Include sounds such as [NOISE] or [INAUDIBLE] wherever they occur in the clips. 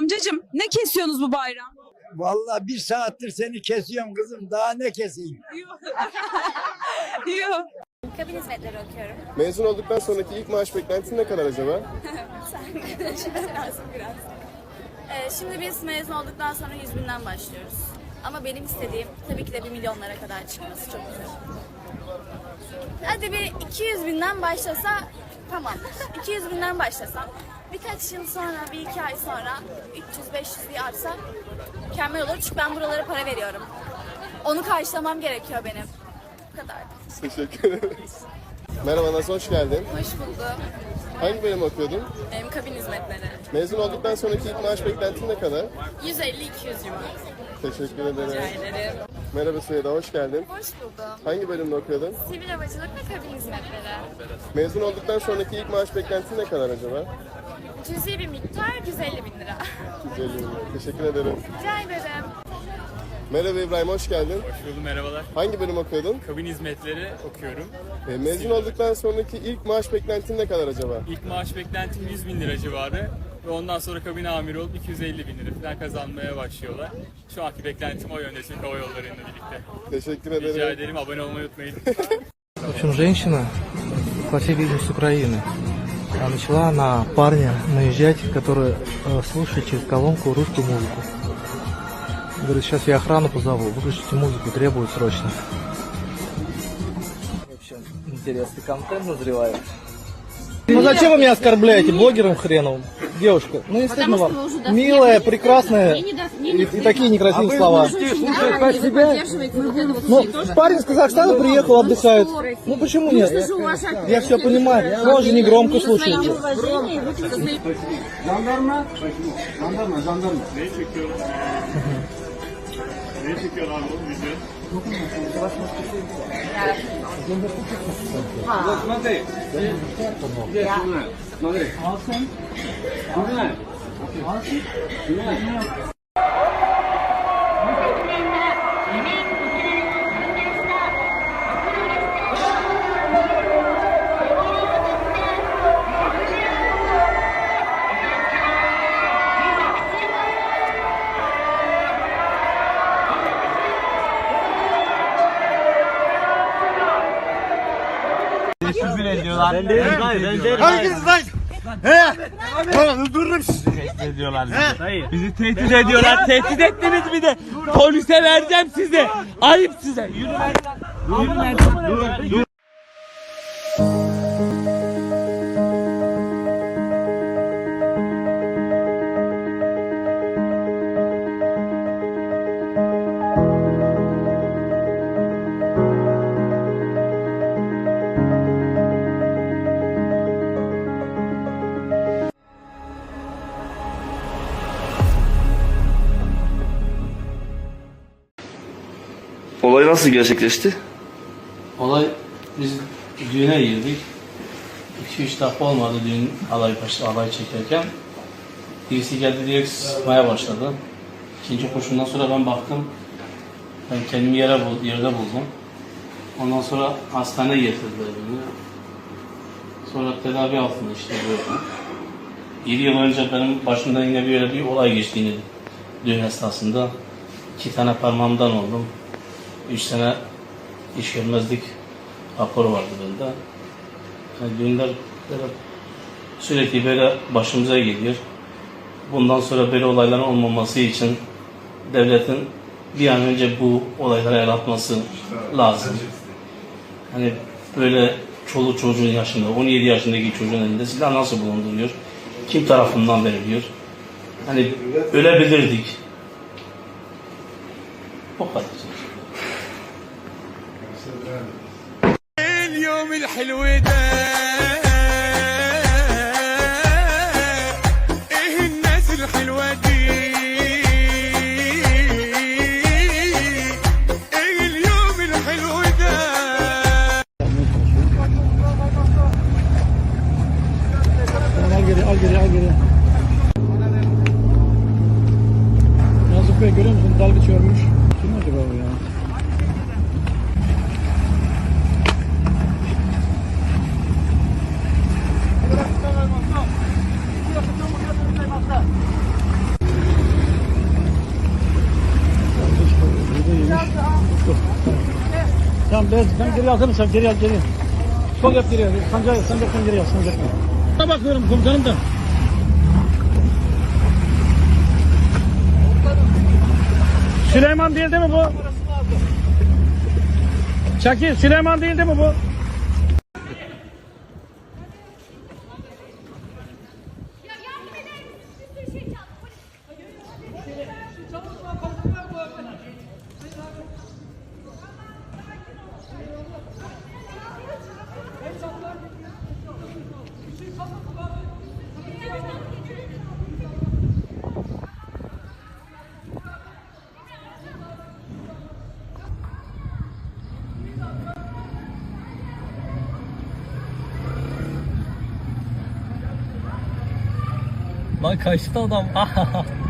Amcacım ne kesiyorsunuz bu bayram? Vallahi bir saattir seni kesiyorum kızım. Daha ne keseyim? Yok. [LAUGHS] Kabin hizmetleri okuyorum. Mezun olduktan sonraki ilk maaş beklentin ne kadar acaba? [LAUGHS] lazım biraz. Ee, şimdi biz mezun olduktan sonra 100 binden başlıyoruz. Ama benim istediğim tabii ki de 1 milyonlara kadar çıkması çok güzel. Hadi bir 200 binden başlasa tamam. 200 binden başlasam birkaç yıl sonra, bir iki ay sonra 300-500 bir artsa mükemmel olur. Çünkü ben buralara para veriyorum. Onu karşılamam gerekiyor benim. Bu kadar. Teşekkür ederiz. Merhaba Naz, hoş geldin. Hoş buldum. Hangi bölüm okuyordun? Benim kabin hizmetleri. Mezun olduktan sonraki ilk maaş beklentin ne kadar? 150-200 civarı. Teşekkür ederim. ederim. Merhaba Süheyda, hoş geldin. Hoş buldum. Hangi bölümde okuyordun? Sivil havacılık ve kabin hizmetleri. Mezun olduktan sonraki ilk maaş beklentin ne kadar acaba? Cüzi bir miktar 150 bin lira. 150 bin lira. Teşekkür ederim. Rica ederim. Merhaba İbrahim, hoş geldin. Hoş buldum, merhabalar. Hangi bölüm okuyordun? Kabin hizmetleri okuyorum. E, mezun olduktan sonraki ilk maaş beklentin ne kadar acaba? İlk maaş beklentim 100 bin lira civarı ve ondan sonra kabin amiri olup 250 bin lira falan kazanmaya başlıyorlar. Şu anki beklentim o yönde Türk Hava Yolları'yla birlikte. Teşekkür Rica ederim. ederim, abone olmayı unutmayın. В общем, женщина, по всей видимости, с Украины, а, Начала на парня наезжать, который э, слушает через колонку русскую музыку. Говорит, сейчас я охрану позову, выключите музыку, требуют срочно. В общем, интересный контент назревает. Ну зачем вы меня оскорбляете, блогером хреновым? Девушка, ну естественно вам. Милая, прекрасная и, и такие некрасивые слова. Как себя? Ну, парень из Казахстана приехал, отдыхает. Ну почему нет? Я все понимаю, но же не громко слушайте. Jandarma. Jandarma, jandarma. ne çekiyorum? ne çekiyor abi bu video? Вот смотри. lan. Ben değilim ben değilim. Herkes lan. He. Lan öldürürüm sizi. Tehdit ediyorlar bizi. Dayı. Bizi tehdit ediyorlar. Tehdit ettiniz bir de. Polise vereceğim sizi. Ayıp size. Yürü ver. Dur, dur, dur. Nasıl gerçekleşti? Olay biz düğüne girdik. 2-3 dakika olmadı düğün alay başladı, alay çekerken. Birisi geldi direkt sıkmaya başladı. İkinci kurşundan sonra ben baktım. Ben kendimi yere yerde buldum. Ondan sonra hastaneye getirdiler beni. Sonra tedavi altında işte böyle. 7 yıl önce benim başımdan yine böyle bir olay geçtiğini düğün esnasında. iki tane parmağımdan oldum. Üç sene iş görmezlik raporu vardı bende. Yani düğünler böyle sürekli böyle başımıza geliyor. Bundan sonra böyle olayların olmaması için devletin bir an önce bu olaylara el atması lazım. Hani böyle çoluk çocuğun yaşında, 17 yaşındaki çocuğun elinde silah nasıl bulunduruyor? Kim tarafından veriliyor? Hani ölebilirdik. O kadar. اليوم الحلو ده. Geri alsana sen geri al geri. Sol yap geri al. Sancak sancaktan geri al sancaktan. Sana bakıyorum komutanım da. Süleyman değil değil mi bu? Şakir Süleyman değil değil mi bu? 아, 가시다 나. 아.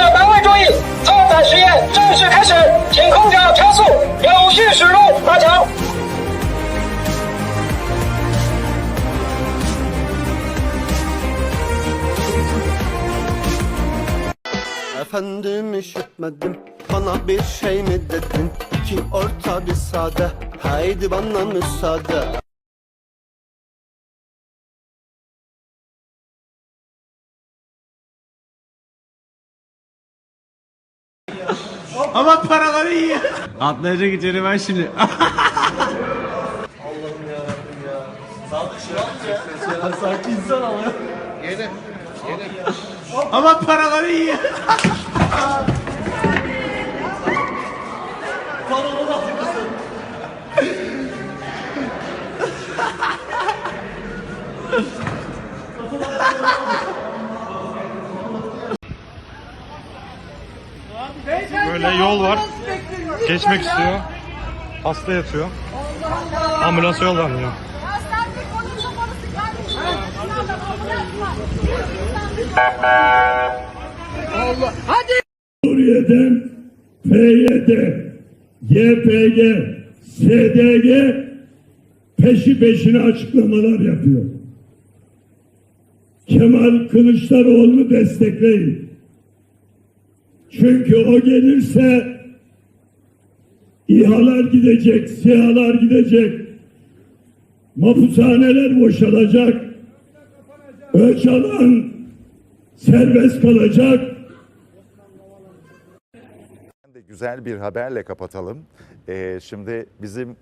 Lan kaçtı adam. Efendim üşütmedim bana bir şey mi dedin? İki orta bir sade. Haydi bana müsaade Ama paraları iyi. Atlayacak içeri ben şimdi. [LAUGHS] Ama paraları iyi. [LAUGHS] Böyle yol var. Geçmek istiyor. Hasta yatıyor. Ambulans yol vermiyor. Suriye'den PYD, YPG, SDG peşi peşine açıklamalar yapıyor. Kemal Kılıçdaroğlu'nu destekleyin. Çünkü o gelirse İHA'lar gidecek, SİHA'lar gidecek, mahpushaneler boşalacak, Öcalan serbest kalacak, de güzel bir haberle kapatalım. Ee, şimdi bizim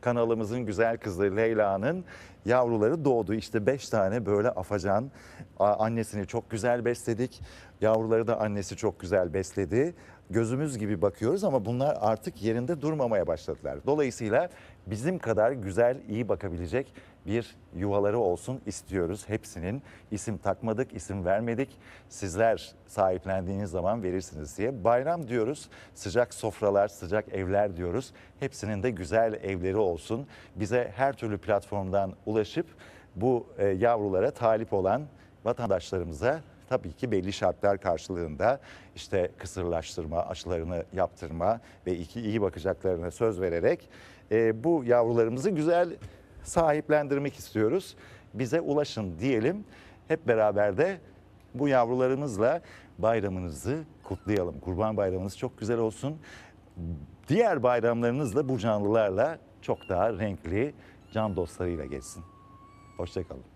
kanalımızın güzel kızı Leyla'nın yavruları doğdu. İşte beş tane böyle afacan. Annesini çok güzel besledik. Yavruları da annesi çok güzel besledi. Gözümüz gibi bakıyoruz ama bunlar artık yerinde durmamaya başladılar. Dolayısıyla bizim kadar güzel, iyi bakabilecek bir yuvaları olsun istiyoruz hepsinin. İsim takmadık, isim vermedik. Sizler sahiplendiğiniz zaman verirsiniz diye. Bayram diyoruz, sıcak sofralar, sıcak evler diyoruz. Hepsinin de güzel evleri olsun. Bize her türlü platformdan ulaşıp bu e, yavrulara talip olan vatandaşlarımıza tabii ki belli şartlar karşılığında işte kısırlaştırma, aşılarını yaptırma ve iki iyi bakacaklarına söz vererek e, bu yavrularımızı güzel sahiplendirmek istiyoruz. Bize ulaşın diyelim. Hep beraber de bu yavrularımızla bayramınızı kutlayalım. Kurban bayramınız çok güzel olsun. Diğer bayramlarınız da bu canlılarla çok daha renkli can dostlarıyla geçsin. Hoşçakalın.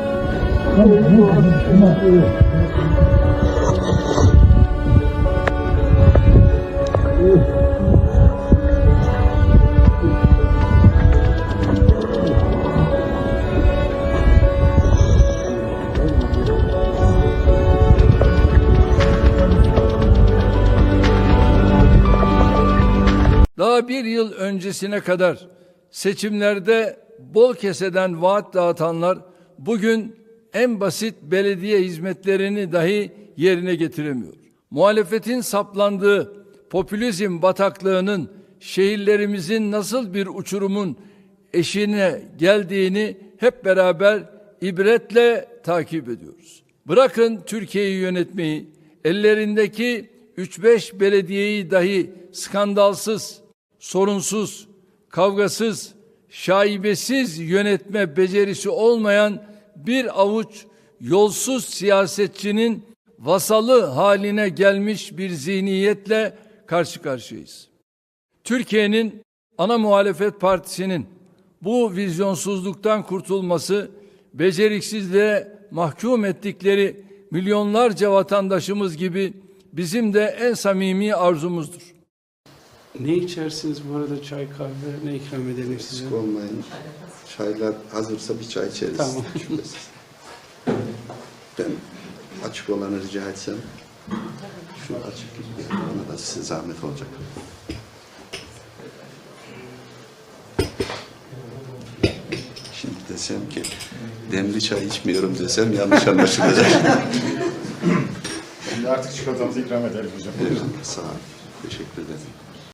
Daha bir yıl öncesine kadar seçimlerde bol keseden vaat dağıtanlar bugün en basit belediye hizmetlerini dahi yerine getiremiyor. Muhalefetin saplandığı popülizm bataklığının şehirlerimizin nasıl bir uçurumun eşiğine geldiğini hep beraber ibretle takip ediyoruz. Bırakın Türkiye'yi yönetmeyi, ellerindeki 3-5 belediyeyi dahi skandalsız, sorunsuz, kavgasız, şaibesiz yönetme becerisi olmayan bir avuç yolsuz siyasetçinin vasalı haline gelmiş bir zihniyetle karşı karşıyayız. Türkiye'nin ana muhalefet partisinin bu vizyonsuzluktan kurtulması, beceriksizliğe mahkum ettikleri milyonlarca vatandaşımız gibi bizim de en samimi arzumuzdur. Ne içersiniz bu arada çay kahve ne ikram edelim size? Olmayın. Çaylar hazırsa bir çay içeriz. Tamam. Şüphesiz. Ben açık olanı rica etsem. Şu açık ona da size zahmet olacak. Şimdi desem ki demli çay içmiyorum desem yanlış anlaşılacak. Şimdi artık çikolatamızı ikram edelim hocam. Evet, sağ ol. Teşekkür ederim.